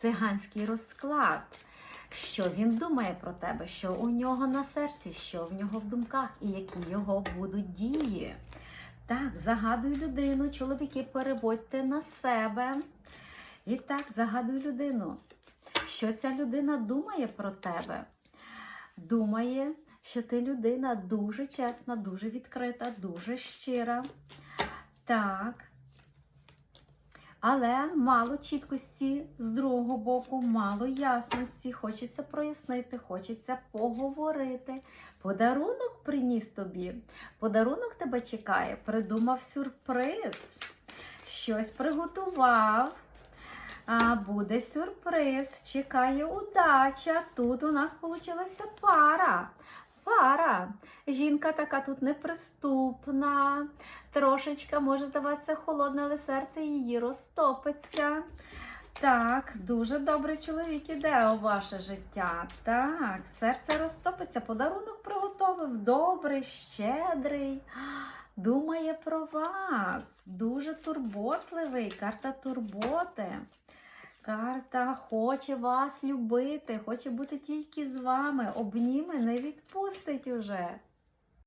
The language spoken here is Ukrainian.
циганський розклад. Що він думає про тебе, що у нього на серці, що в нього в думках, і які його будуть дії. Так, загадуй людину, чоловіки, переводьте на себе. І так, загадуй людину. Що ця людина думає про тебе? Думає, що ти людина дуже чесна, дуже відкрита, дуже щира. Так. Але мало чіткості з другого боку, мало ясності. Хочеться прояснити, хочеться поговорити. Подарунок приніс тобі. Подарунок тебе чекає, придумав сюрприз. Щось приготував. А, буде сюрприз, чекає удача. Тут у нас вийшла пара. Пара. Жінка така тут неприступна, трошечка може здаватися холодне, але серце її розтопиться. Так, дуже добрий чоловік іде у ваше життя. Так, серце розтопиться, подарунок приготовив, добрий, щедрий. Думає про вас. Дуже турботливий, карта турботи. Карта хоче вас любити, хоче бути тільки з вами. Обніме не відпустить уже.